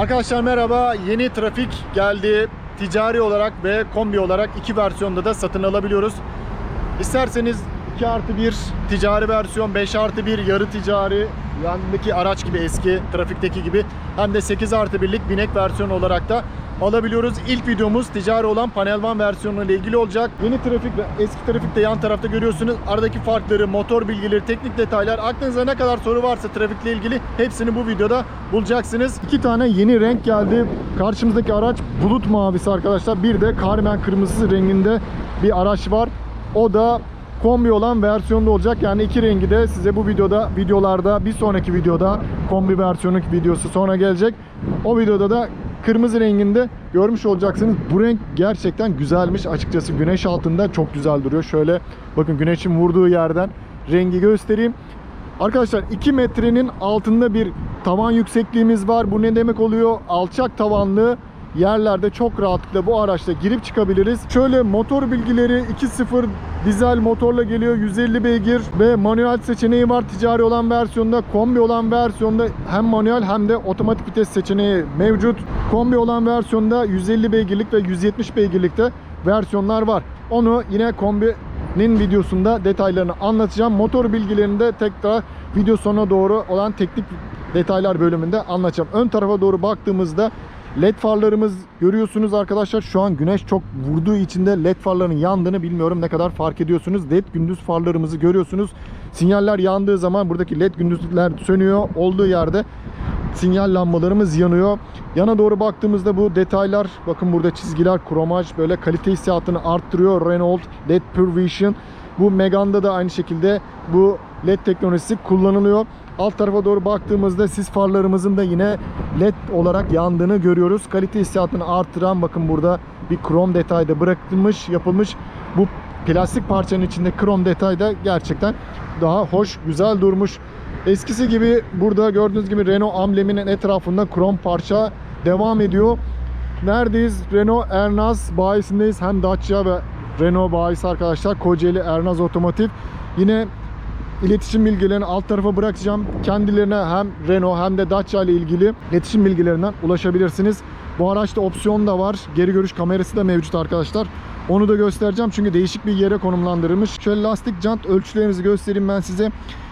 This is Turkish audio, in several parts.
Arkadaşlar merhaba. Yeni trafik geldi. Ticari olarak ve kombi olarak iki versiyonda da satın alabiliyoruz. İsterseniz 2 artı 1 ticari versiyon, 5 artı 1 yarı ticari, yandaki araç gibi eski trafikteki gibi hem de 8 artı 1'lik binek versiyonu olarak da alabiliyoruz. İlk videomuz ticari olan Panel Van versiyonu ile ilgili olacak. Yeni trafik ve eski trafikte yan tarafta görüyorsunuz. Aradaki farkları, motor bilgileri, teknik detaylar, aklınıza ne kadar soru varsa trafikle ilgili hepsini bu videoda bulacaksınız. İki tane yeni renk geldi. Karşımızdaki araç bulut mavisi arkadaşlar. Bir de Carmen kırmızısı renginde bir araç var. O da kombi olan versiyonda olacak. Yani iki rengi de size bu videoda, videolarda, bir sonraki videoda kombi versiyonu videosu sonra gelecek. O videoda da kırmızı renginde görmüş olacaksınız. Bu renk gerçekten güzelmiş. Açıkçası güneş altında çok güzel duruyor. Şöyle bakın güneşin vurduğu yerden rengi göstereyim. Arkadaşlar 2 metrenin altında bir tavan yüksekliğimiz var. Bu ne demek oluyor? Alçak tavanlı yerlerde çok rahatlıkla bu araçla girip çıkabiliriz. Şöyle motor bilgileri 2.0 dizel motorla geliyor 150 beygir ve manuel seçeneği var ticari olan versiyonda kombi olan versiyonda hem manuel hem de otomatik vites seçeneği mevcut. Kombi olan versiyonda 150 beygirlik ve 170 beygirlikte versiyonlar var. Onu yine kombinin videosunda detaylarını anlatacağım. Motor bilgilerini de tekrar video sonuna doğru olan teknik detaylar bölümünde anlatacağım. Ön tarafa doğru baktığımızda LED farlarımız görüyorsunuz arkadaşlar. Şu an güneş çok vurduğu için de LED farların yandığını bilmiyorum ne kadar fark ediyorsunuz. LED gündüz farlarımızı görüyorsunuz. Sinyaller yandığı zaman buradaki LED gündüzler sönüyor. Olduğu yerde sinyal lambalarımız yanıyor. Yana doğru baktığımızda bu detaylar bakın burada çizgiler, kromaj böyle kalite hissiyatını arttırıyor. Renault LED Pure Vision. Bu Megane'da da aynı şekilde bu LED teknolojisi kullanılıyor. Alt tarafa doğru baktığımızda sis farlarımızın da yine LED olarak yandığını görüyoruz. Kalite hissiyatını arttıran bakın burada bir krom detayda bırakılmış, yapılmış. Bu plastik parçanın içinde krom detay da gerçekten daha hoş, güzel durmuş. Eskisi gibi burada gördüğünüz gibi Renault ambleminin etrafında krom parça devam ediyor. Neredeyiz? Renault Ernaz bayisindeyiz. Hem Dacia ve Renault bayisi arkadaşlar. Kocaeli Ernaz Otomotiv. Yine iletişim bilgilerini alt tarafa bırakacağım. Kendilerine hem Renault hem de Dacia ile ilgili iletişim bilgilerinden ulaşabilirsiniz. Bu araçta opsiyon da var. Geri görüş kamerası da mevcut arkadaşlar. Onu da göstereceğim çünkü değişik bir yere konumlandırılmış. Şöyle lastik jant ölçülerimizi göstereyim ben size.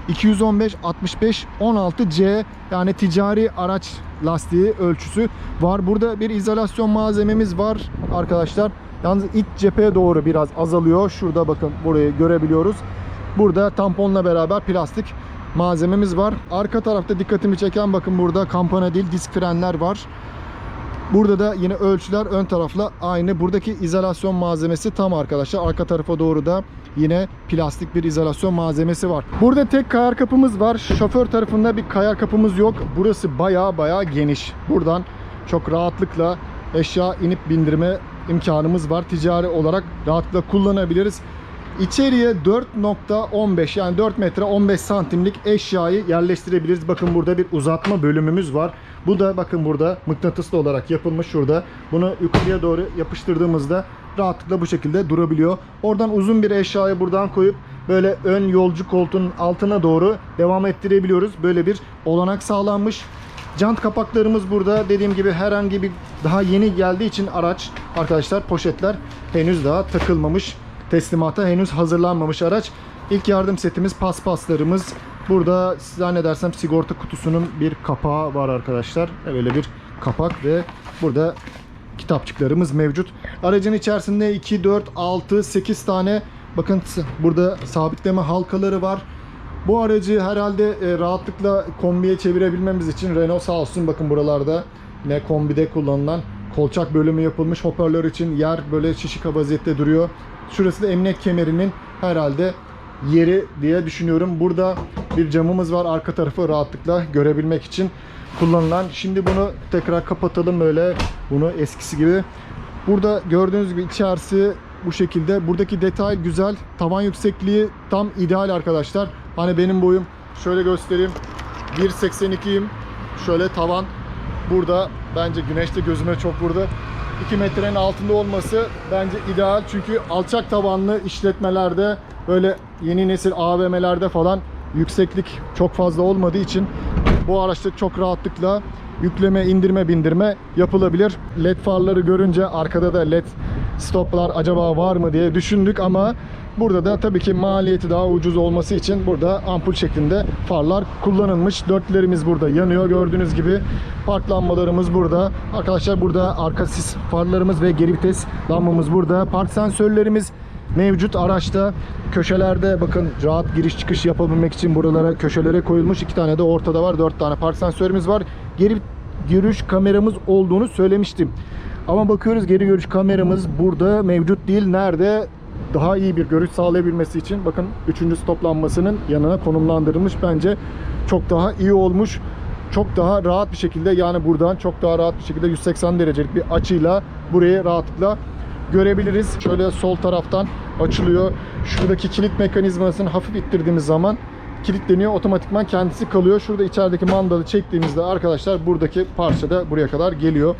215 65 16 C yani ticari araç lastiği ölçüsü var. Burada bir izolasyon malzememiz var arkadaşlar. Yalnız iç cepheye doğru biraz azalıyor. Şurada bakın burayı görebiliyoruz. Burada tamponla beraber plastik malzememiz var. Arka tarafta dikkatimi çeken bakın burada kampana değil disk frenler var. Burada da yine ölçüler ön tarafla aynı. Buradaki izolasyon malzemesi tam arkadaşlar. Arka tarafa doğru da yine plastik bir izolasyon malzemesi var. Burada tek kayar kapımız var. Şoför tarafında bir kayar kapımız yok. Burası baya baya geniş. Buradan çok rahatlıkla eşya inip bindirme imkanımız var. Ticari olarak rahatlıkla kullanabiliriz. İçeriye 4.15 yani 4 metre 15 santimlik eşyayı yerleştirebiliriz. Bakın burada bir uzatma bölümümüz var. Bu da bakın burada mıknatıslı olarak yapılmış şurada. Bunu yukarıya doğru yapıştırdığımızda rahatlıkla bu şekilde durabiliyor. Oradan uzun bir eşyayı buradan koyup böyle ön yolcu koltuğun altına doğru devam ettirebiliyoruz. Böyle bir olanak sağlanmış. Jant kapaklarımız burada. Dediğim gibi herhangi bir daha yeni geldiği için araç arkadaşlar poşetler henüz daha takılmamış. Teslimata henüz hazırlanmamış araç. İlk yardım setimiz paspaslarımız. Burada zannedersem sigorta kutusunun bir kapağı var arkadaşlar. Böyle bir kapak ve burada kitapçıklarımız mevcut. Aracın içerisinde 2, 4, 6, 8 tane bakın burada sabitleme halkaları var. Bu aracı herhalde e, rahatlıkla kombiye çevirebilmemiz için Renault sağ olsun bakın buralarda yine kombide kullanılan kolçak bölümü yapılmış hoparlör için yer böyle şişik vaziyette duruyor. Şurası da emniyet kemerinin herhalde yeri diye düşünüyorum. Burada bir camımız var arka tarafı rahatlıkla görebilmek için kullanılan. Şimdi bunu tekrar kapatalım böyle bunu eskisi gibi. Burada gördüğünüz gibi içerisi bu şekilde. Buradaki detay güzel. Tavan yüksekliği tam ideal arkadaşlar. Hani benim boyum şöyle göstereyim. 1.82'yim. Şöyle tavan burada bence güneşte gözüme çok vurdu. 2 metrenin altında olması bence ideal. Çünkü alçak tavanlı işletmelerde böyle yeni nesil AVM'lerde falan yükseklik çok fazla olmadığı için bu araçta çok rahatlıkla yükleme, indirme, bindirme yapılabilir. LED farları görünce arkada da LED stoplar acaba var mı diye düşündük ama burada da tabii ki maliyeti daha ucuz olması için burada ampul şeklinde farlar kullanılmış. Dörtlerimiz burada yanıyor gördüğünüz gibi. Park lambalarımız burada. Arkadaşlar burada arka sis farlarımız ve geri vites lambamız burada. Park sensörlerimiz mevcut araçta. Köşelerde bakın rahat giriş çıkış yapabilmek için buralara köşelere koyulmuş. iki tane de ortada var. Dört tane park sensörümüz var. Geri görüş kameramız olduğunu söylemiştim. Ama bakıyoruz geri görüş kameramız burada mevcut değil. Nerede? Daha iyi bir görüş sağlayabilmesi için bakın 3. stop lambasının yanına konumlandırılmış. Bence çok daha iyi olmuş. Çok daha rahat bir şekilde yani buradan çok daha rahat bir şekilde 180 derecelik bir açıyla burayı rahatlıkla görebiliriz. Şöyle sol taraftan açılıyor. Şuradaki kilit mekanizmasını hafif ittirdiğimiz zaman kilitleniyor. Otomatikman kendisi kalıyor. Şurada içerideki mandalı çektiğimizde arkadaşlar buradaki parça da buraya kadar geliyor.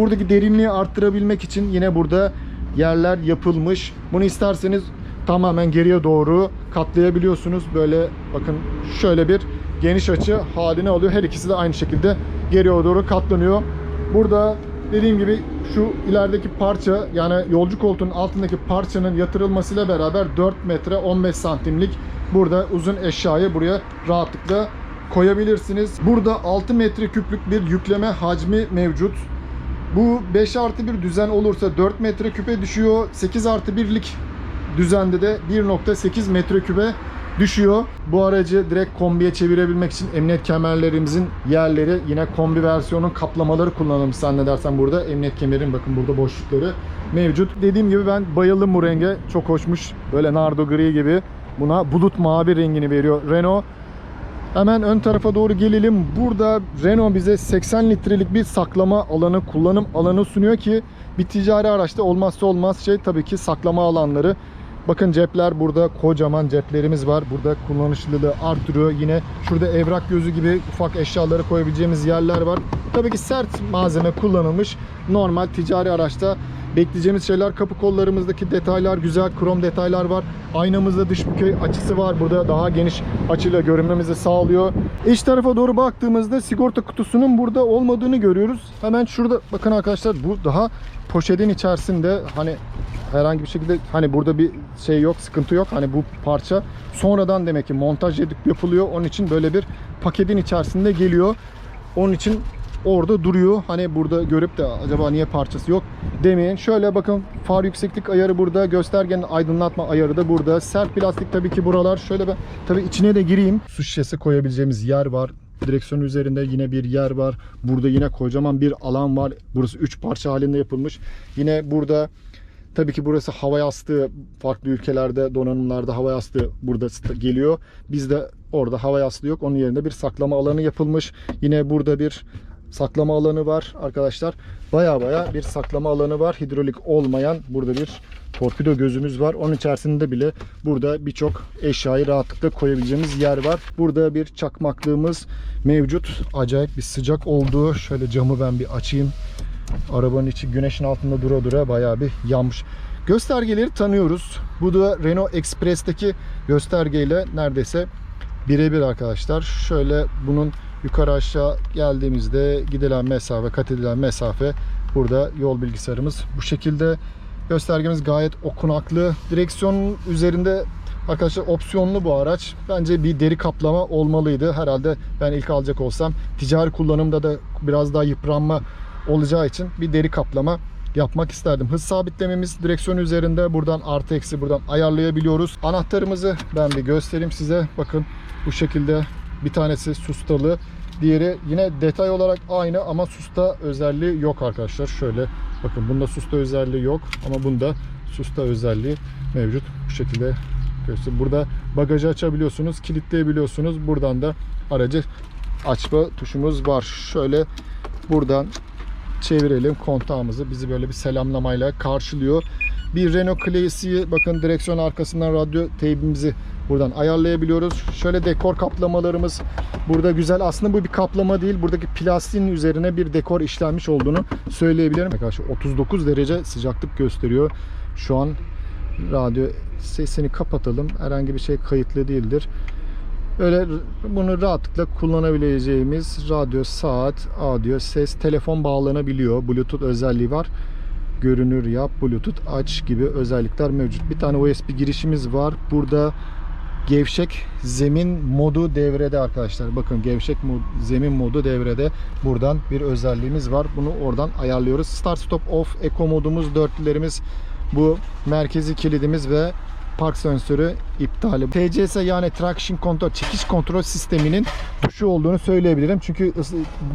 Buradaki derinliği arttırabilmek için yine burada yerler yapılmış. Bunu isterseniz tamamen geriye doğru katlayabiliyorsunuz. Böyle bakın şöyle bir geniş açı haline alıyor. Her ikisi de aynı şekilde geriye doğru katlanıyor. Burada dediğim gibi şu ilerideki parça yani yolcu koltuğunun altındaki parçanın yatırılmasıyla beraber 4 metre 15 santimlik burada uzun eşyayı buraya rahatlıkla koyabilirsiniz. Burada 6 metre küplük bir yükleme hacmi mevcut. Bu 5 artı 1 düzen olursa 4 metre küpe düşüyor. 8 artı 1'lik düzende de 1.8 metre küpe düşüyor. Bu aracı direkt kombiye çevirebilmek için emniyet kemerlerimizin yerleri yine kombi versiyonun kaplamaları kullanılmış zannedersem burada. Emniyet kemerin bakın burada boşlukları mevcut. Dediğim gibi ben bayıldım bu renge. Çok hoşmuş. Böyle nardo gri gibi. Buna bulut mavi rengini veriyor Renault. Hemen ön tarafa doğru gelelim. Burada Renault bize 80 litrelik bir saklama alanı, kullanım alanı sunuyor ki bir ticari araçta olmazsa olmaz şey tabii ki saklama alanları. Bakın cepler burada kocaman ceplerimiz var. Burada kullanışlılığı artırıyor. Yine şurada evrak gözü gibi ufak eşyaları koyabileceğimiz yerler var. Tabii ki sert malzeme kullanılmış. Normal ticari araçta bekleyeceğimiz şeyler kapı kollarımızdaki detaylar güzel krom detaylar var. Aynamızda dış bükey açısı var. Burada daha geniş açıyla görünmemizi sağlıyor. İç tarafa doğru baktığımızda sigorta kutusunun burada olmadığını görüyoruz. Hemen şurada bakın arkadaşlar bu daha poşetin içerisinde hani herhangi bir şekilde hani burada bir şey yok, sıkıntı yok. Hani bu parça sonradan demek ki montaj edip yapılıyor. Onun için böyle bir paketin içerisinde geliyor. Onun için orada duruyor. Hani burada görüp de acaba niye parçası yok demeyin. Şöyle bakın far yükseklik ayarı burada. Göstergenin aydınlatma ayarı da burada. Sert plastik tabii ki buralar. Şöyle ben tabii içine de gireyim. Su şişesi koyabileceğimiz yer var. Direksiyon üzerinde yine bir yer var. Burada yine kocaman bir alan var. Burası 3 parça halinde yapılmış. Yine burada Tabii ki burası hava yastığı farklı ülkelerde donanımlarda hava yastığı burada geliyor. Bizde orada hava yastığı yok. Onun yerine bir saklama alanı yapılmış. Yine burada bir saklama alanı var arkadaşlar. Baya baya bir saklama alanı var. Hidrolik olmayan burada bir torpido gözümüz var. Onun içerisinde bile burada birçok eşyayı rahatlıkla koyabileceğimiz yer var. Burada bir çakmaklığımız mevcut. Acayip bir sıcak olduğu. Şöyle camı ben bir açayım. Arabanın içi güneşin altında dura dura bayağı bir yanmış. Göstergeleri tanıyoruz. Bu da Renault Express'teki göstergeyle neredeyse birebir arkadaşlar. Şöyle bunun yukarı aşağı geldiğimizde gidilen mesafe, kat edilen mesafe burada yol bilgisayarımız bu şekilde. Göstergemiz gayet okunaklı. Direksiyonun üzerinde Arkadaşlar opsiyonlu bu araç. Bence bir deri kaplama olmalıydı. Herhalde ben ilk alacak olsam ticari kullanımda da biraz daha yıpranma olacağı için bir deri kaplama yapmak isterdim. Hız sabitlememiz direksiyon üzerinde buradan artı eksi buradan ayarlayabiliyoruz. Anahtarımızı ben bir göstereyim size. Bakın bu şekilde bir tanesi sustalı. Diğeri yine detay olarak aynı ama susta özelliği yok arkadaşlar. Şöyle bakın bunda susta özelliği yok ama bunda susta özelliği mevcut. Bu şekilde göster. Burada bagajı açabiliyorsunuz, kilitleyebiliyorsunuz. Buradan da aracı açma tuşumuz var. Şöyle buradan çevirelim kontağımızı. Bizi böyle bir selamlamayla karşılıyor. Bir Renault Classic'i bakın direksiyon arkasından radyo teybimizi buradan ayarlayabiliyoruz. Şöyle dekor kaplamalarımız burada güzel. Aslında bu bir kaplama değil. Buradaki plastiğin üzerine bir dekor işlenmiş olduğunu söyleyebilirim. Arkadaşlar 39 derece sıcaklık gösteriyor. Şu an radyo sesini kapatalım. Herhangi bir şey kayıtlı değildir. Öyle bunu rahatlıkla kullanabileceğimiz radyo, saat, audio, ses, telefon bağlanabiliyor. Bluetooth özelliği var. Görünür yap, Bluetooth aç gibi özellikler mevcut. Bir tane USB girişimiz var. Burada gevşek zemin modu devrede arkadaşlar. Bakın gevşek mo- zemin modu devrede. Buradan bir özelliğimiz var. Bunu oradan ayarlıyoruz. Start stop off eco modumuz dörtlülerimiz bu merkezi kilidimiz ve park sensörü iptali. TCS yani traction control çekiş kontrol sisteminin tuşu olduğunu söyleyebilirim. Çünkü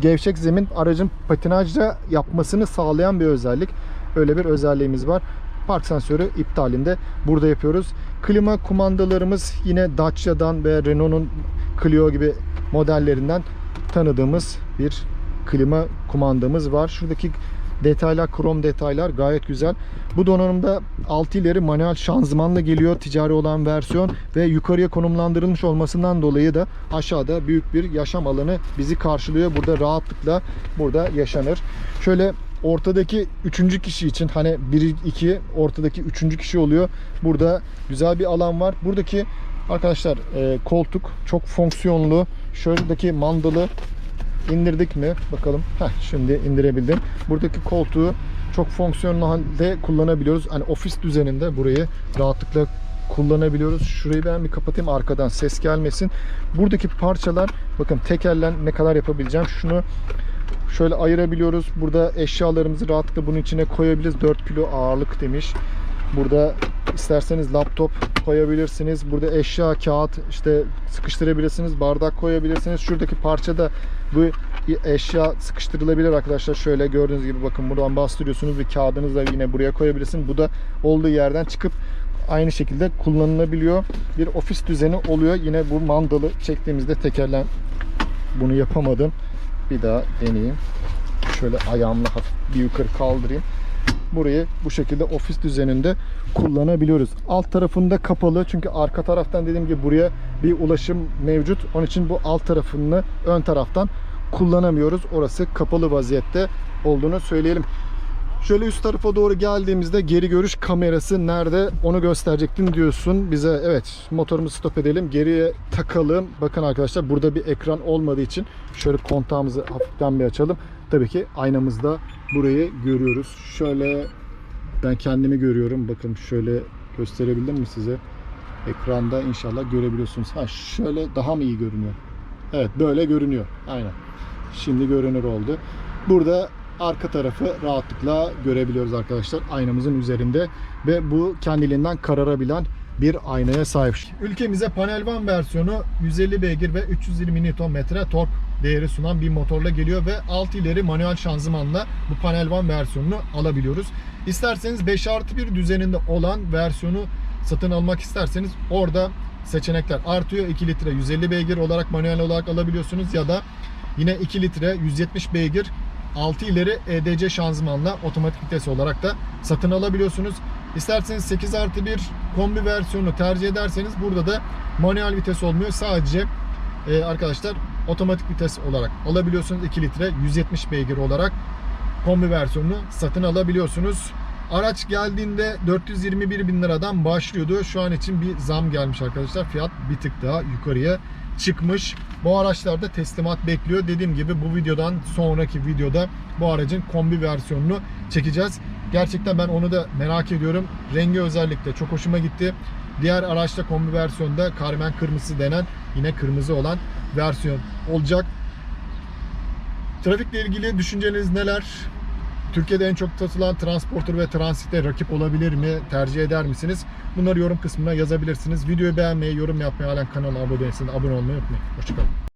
gevşek zemin aracın patinajda yapmasını sağlayan bir özellik. Öyle bir özelliğimiz var. Park sensörü iptalinde burada yapıyoruz. Klima kumandalarımız yine Dacia'dan ve Renault'un Clio gibi modellerinden tanıdığımız bir klima kumandamız var. Şuradaki detaylar, krom detaylar gayet güzel. Bu donanımda 6 ileri manuel şanzımanla geliyor ticari olan versiyon ve yukarıya konumlandırılmış olmasından dolayı da aşağıda büyük bir yaşam alanı bizi karşılıyor. Burada rahatlıkla burada yaşanır. Şöyle ortadaki üçüncü kişi için hani 1 2 ortadaki üçüncü kişi oluyor. Burada güzel bir alan var. Buradaki arkadaşlar e, koltuk çok fonksiyonlu. Şuradaki mandalı indirdik mi? Bakalım. Heh, şimdi indirebildim. Buradaki koltuğu çok fonksiyonlu halde kullanabiliyoruz. Hani ofis düzeninde burayı rahatlıkla kullanabiliyoruz. Şurayı ben bir kapatayım arkadan ses gelmesin. Buradaki parçalar bakın tek elle ne kadar yapabileceğim. Şunu şöyle ayırabiliyoruz. Burada eşyalarımızı rahatlıkla bunun içine koyabiliriz. 4 kilo ağırlık demiş. Burada isterseniz laptop koyabilirsiniz. Burada eşya, kağıt işte sıkıştırabilirsiniz. Bardak koyabilirsiniz. Şuradaki parçada bu eşya sıkıştırılabilir arkadaşlar. Şöyle gördüğünüz gibi bakın buradan bastırıyorsunuz ve kağıdınızı da yine buraya koyabilirsiniz. Bu da olduğu yerden çıkıp aynı şekilde kullanılabiliyor. Bir ofis düzeni oluyor. Yine bu mandalı çektiğimizde tekerlen bunu yapamadım. Bir daha deneyeyim. Şöyle ayağımla hafif bir yukarı kaldırayım. Burayı bu şekilde ofis düzeninde kullanabiliyoruz. Alt tarafında kapalı çünkü arka taraftan dediğim gibi buraya bir ulaşım mevcut. Onun için bu alt tarafını ön taraftan kullanamıyoruz. Orası kapalı vaziyette olduğunu söyleyelim. Şöyle üst tarafa doğru geldiğimizde geri görüş kamerası nerede onu gösterecektin diyorsun. Bize evet motorumuzu stop edelim. Geriye takalım. Bakın arkadaşlar burada bir ekran olmadığı için şöyle kontağımızı hafiften bir açalım. Tabii ki aynamızda burayı görüyoruz. Şöyle ben kendimi görüyorum. Bakın şöyle gösterebildim mi size? Ekranda inşallah görebiliyorsunuz. Ha şöyle daha mı iyi görünüyor? Evet böyle görünüyor. Aynen. Şimdi görünür oldu. Burada arka tarafı rahatlıkla görebiliyoruz arkadaşlar aynamızın üzerinde ve bu kendiliğinden kararabilen bir aynaya sahip. Ülkemize Panel Van versiyonu 150 beygir ve 320 Nm tork değeri sunan bir motorla geliyor ve 6 ileri manuel şanzımanla bu Panel Van versiyonunu alabiliyoruz. İsterseniz 5 artı 1 düzeninde olan versiyonu satın almak isterseniz orada seçenekler artıyor. 2 litre 150 beygir olarak manuel olarak alabiliyorsunuz ya da yine 2 litre 170 beygir 6 ileri EDC şanzımanla otomatik vites olarak da satın alabiliyorsunuz. İsterseniz 8 artı 1 kombi versiyonu tercih ederseniz burada da manuel vites olmuyor. Sadece e, arkadaşlar otomatik vites olarak alabiliyorsunuz. 2 litre 170 beygir olarak kombi versiyonunu satın alabiliyorsunuz. Araç geldiğinde 421 bin liradan başlıyordu. Şu an için bir zam gelmiş arkadaşlar. Fiyat bir tık daha yukarıya çıkmış. Bu araçlarda teslimat bekliyor. Dediğim gibi bu videodan sonraki videoda bu aracın kombi versiyonunu çekeceğiz. Gerçekten ben onu da merak ediyorum. Rengi özellikle çok hoşuma gitti. Diğer araçta kombi versiyonda Carmen kırmızı denen yine kırmızı olan versiyon olacak. Trafikle ilgili düşünceleriniz neler? Türkiye'de en çok satılan transporter ve transitte rakip olabilir mi? Tercih eder misiniz? Bunları yorum kısmına yazabilirsiniz. Videoyu beğenmeyi, yorum yapmayı, halen kanala abone değilseniz abone olmayı unutmayın. Hoşçakalın.